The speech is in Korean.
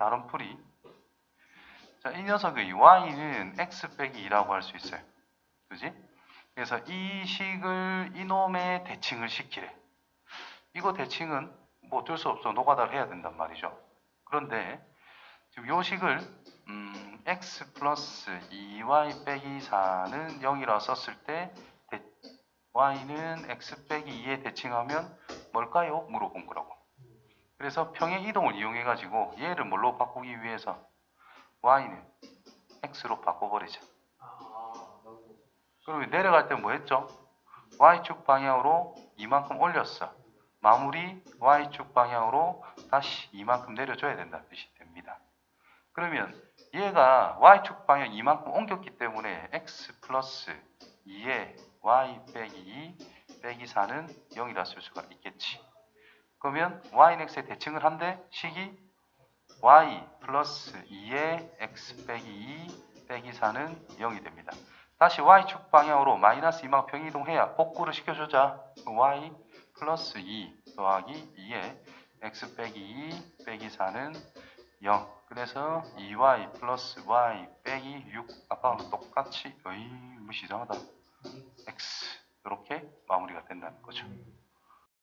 다른 풀이. 자, 이 녀석의 y는 x 빼기 2라고 할 수 있어요. 그지? 그래서 이 식을 이놈의 대칭을 시키래. 이거 대칭은 뭐 어쩔 수 없어. 노가다를 해야 된단 말이죠. 그런데 지금 요 식을 음, x 플러스 2y 빼기 4는 0이라 썼을 때 대- y는 x 빼기 2에 대칭하면 뭘까요? 물어본 거라고. 그래서 평행 이동을 이용해 가지고 얘를 뭘로 바꾸기 위해서 y는 x로 바꿔버리자. 아, 그리고 내려갈 때 뭐 했죠? y축 방향으로 이만큼 올렸어. 마무리 y축 방향으로 다시 이만큼 내려줘야 된다는 뜻이 됩니다. 그러면 얘가 y축 방향 이만큼 옮겼기 때문에 x 플러스 2에 y 빼기 2 빼기 4는 0이라 쓸 수가 있겠지. 그러면 y는 x에 대칭을 한데 식이 y 플러스 2에 x 빼기 2 빼기 4는 0이 됩니다. 다시 y축 방향으로 마이너스 2만 평이동해야 복구를 시켜주자. y 플러스 2 더하기 2에 x 빼기 2 빼기 4는 0. 그래서 2y 플러스 y 빼기 6 아까랑 똑같이 어이 뭐 이상하다. x 이렇게 마무리가 된다는 거죠. 음.